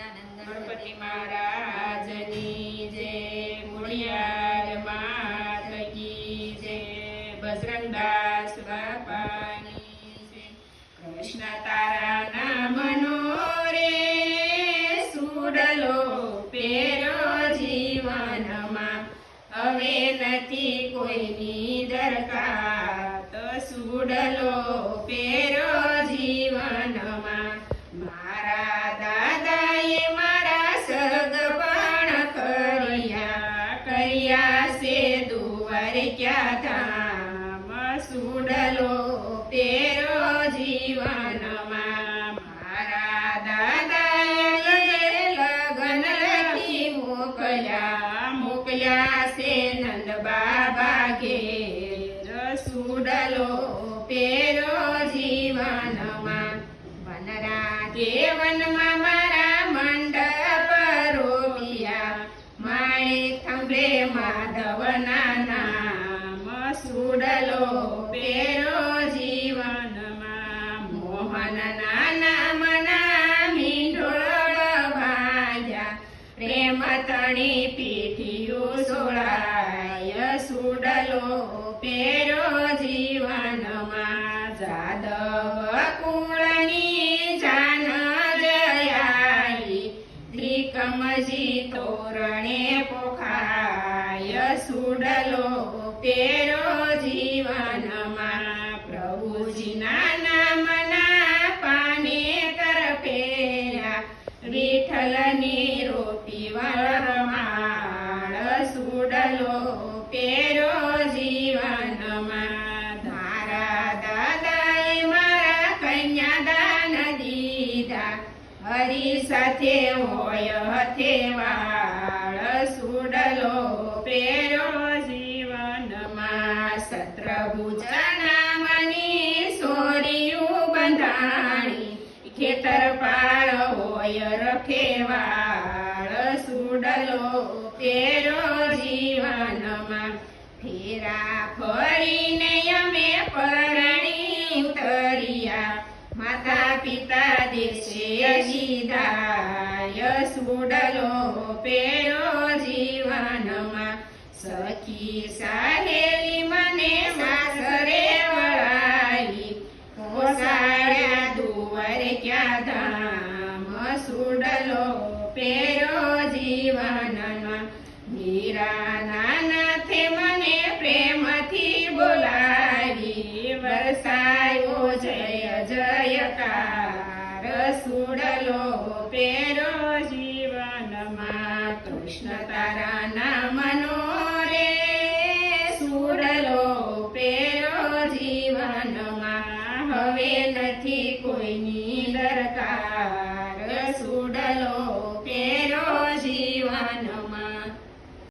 ગણપતિ મહારાજની પેરો જીવનમાં. હવે નથી કોઈની દરકાર સુડલો પેરો જીવનમાં. સુડલો પેરો જીવનમાં. સુડલો પેરો જીવનમાં. વનરા કે મારા મંડપ રોપિયા. માણે થંભે માધવના પેરો જીવનમાં મોહન નાના મના મીંઢોળ ભાગ્યા પ્રેમ તણી પીઠિયું સોળાય સુડલો પેરો જીવનમાં જાદવ કુળની જાન જયાઈ. ત્રિકમજી તોરણે પોખાય સુડલો પેરો વિઠ્ઠલની રોપી વરમાળ સુડલો પેરો જીવનમાં ધારા દાદાએ મારા કન્યાદાન દીધા હરી સાથે હોય હથે વાળ સુડલો પેરો જીવનમાં સત્રભુજના મની સોરિયું બંધાણી ખેતર પાળ હોય રખેવાળ સુડલો તેરો જીવનમાં. ફેરા ફરીને અમે પરણી ઉતર્યા. માતા પિતા દેશે જીદાય સુડલો પેરો જીવનમાં. સખી સાહેલી મને સાસરે ક્યાં ધામ સુડલો પેરો જીવનમાં મીરા નાનાથે મને પ્રેમથી બોલાવી, વરસાયો જય, જયકાર. સુડલો પેરો જીવનમાં કૃષ્ણ તારા નામનો દરકાર સુડલો